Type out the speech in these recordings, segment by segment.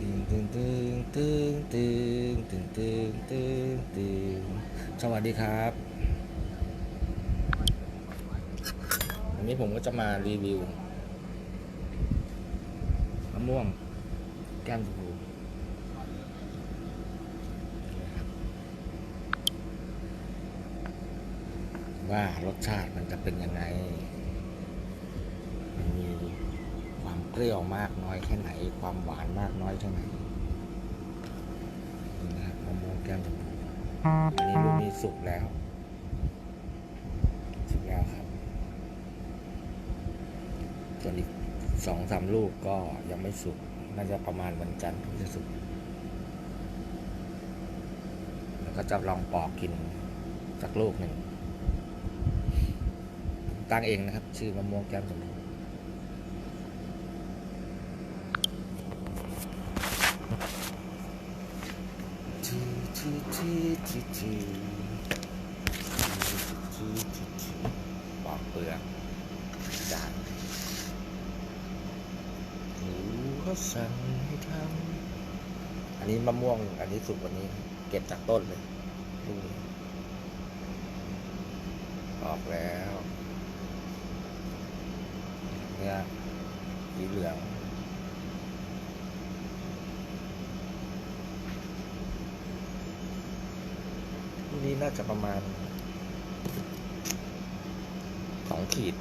ตึงตึงตึงตึงตึงตึงตึงตึงตึงสวัสดีครับวันนี้ผมก็จะมารีวิวมะม่วงแก้มชมพูว่ารสชาติมันจะเป็นยังไง รี้ยวมากน้อยแค่ไหน ความหวานมากน้อยแค่าไหนนี่นะครับมะม่วงแก้มชมพูอันนี้ลูกนี้สุกแล้ว สุกแล้วครับ ส่วนอีกสองสามลูกก็ยังไม่สุก น่าจะประมาณวันจันทร์ถึงจะสุก แล้วก็จะลองปอกกินสักลูกหนึ่งตั้งเองนะครับ ชื่อมะม่วงแก้มชมพู ทีปอกเปลือกดันหนูเขาสั่งให้ทำอันนี้มะม่วง อันนี้สุกวันนี้ เก็บจากต้นเลยนี้ออกแล้ว เนี่ยสีเหลือง น่าจะประมาณสองขีด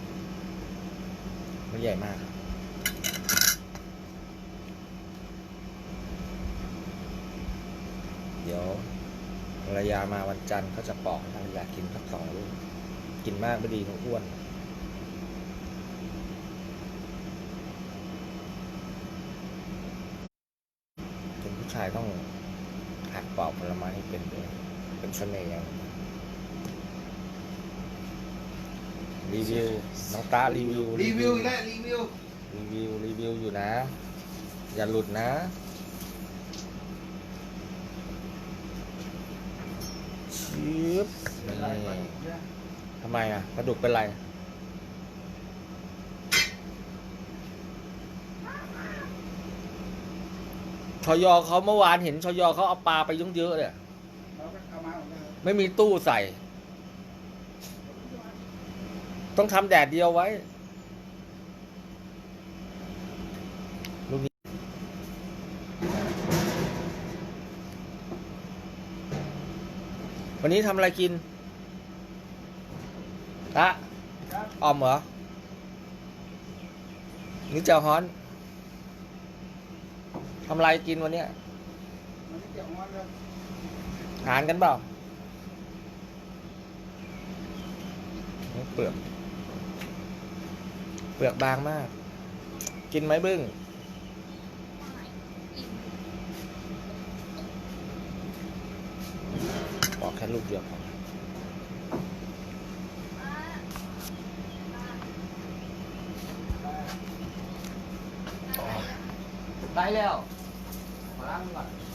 ไม่ใหญ่มากเดี๋ยวภรรยามาวันจันทร์ก็จะปอกให้ภรรยากินสักสองลูกกินมากไม่ดีเขาอ้วน เป็นผู้ชายต้องหัดปอกผลไม้ให้เป็นด้วย เป็นเสน่ห์อย่างหนึ่งรีวิวน้องตารีวิวรีวิวอีกแล้วรีวิวรีวิวรีวิวอยู่นะ อย่าหลุดนะชิบนี่ทำไมอะปลาดุกเป็นไรชยเขาเมื่อวานเห็นชยเขาเอาปลาไปเยอะๆเนี่ย ไม่มีตู้ใส่ ต้องทำแดดเดียวไว้ลูกนี้วันนี้ทำอะไรกินตะออมเหรอนี่เจ้าฮ้อนทำอะไรกินวันเนี้ยมันไม่เกี่ยวงอนเลย หารกันเปล่า เปลือก เปลือกบางมาก กินไหมบึ้งปอกแค่ลูกเดียวพอได้แล้วมาล้างก่อน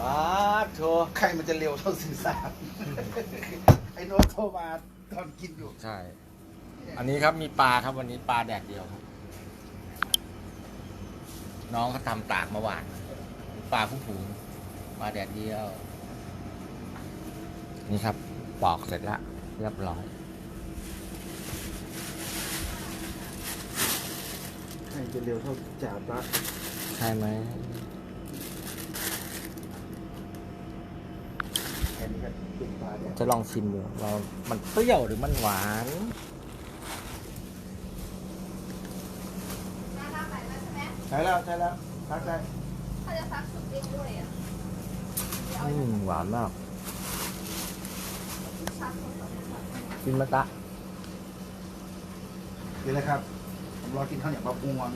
บาสโชใครมันจะเร็วเท่าสื่อสาร ไอ้โน้ตโทรมาตอนกินอยู่ ใช่ อันนี้ครับมีปลาครับวันนี้ปลาแดดเดียวครับ น้องเขาทำตากเมื่อวานปลาผู้ผูงปลาแดดเดียว นี่ครับปอกเสร็จและเรียบร้อยใครจะเร็วเท่าจ่าปะใช่ไหม แค่นี้ก็กินปลาเนี่ย จะลองชิมดูว่ามันเปรี้ยวหรือมันหวานน่ารักไปแล้วใช่ไหมใช่แล้วใช่แล้วพักได้เขาจะซักสุดเองด้วยอะอืมหวานมากซักสุดกินมะตะเดี๋ยวนะครับผมรอกินข้าวเหนียวปลาพวง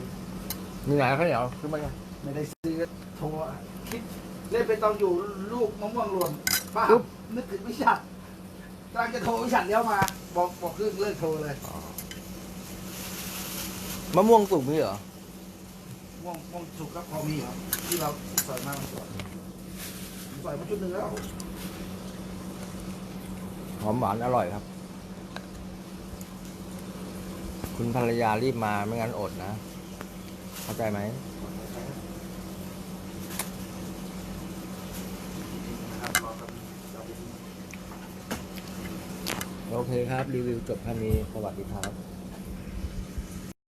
มีไหนข้าวเหนียวขึ้นมาไงไม่ได้ซื้อโทรคิดเล่นไปตอนอยู่ลูกมะม่วงห บ้านึกถึงวิชัดกำลังจะโทรวิชัดเลี้ยวมา บอกบอกเรื่องเลิกโทรเลย มะม่วงสุกนี่เหรอ ม่วงม่วงสุกครับพอมีเหรอที่เราใส่มามัสดผใส่มาชุดหนึ่งแล้วหอมหวานอร่อยครับ คุณภรรยารีบมาไม่งั้นอดนะ เข้าใจไหม เคครับ รีวิวจบพันนี้สวัสดีครับ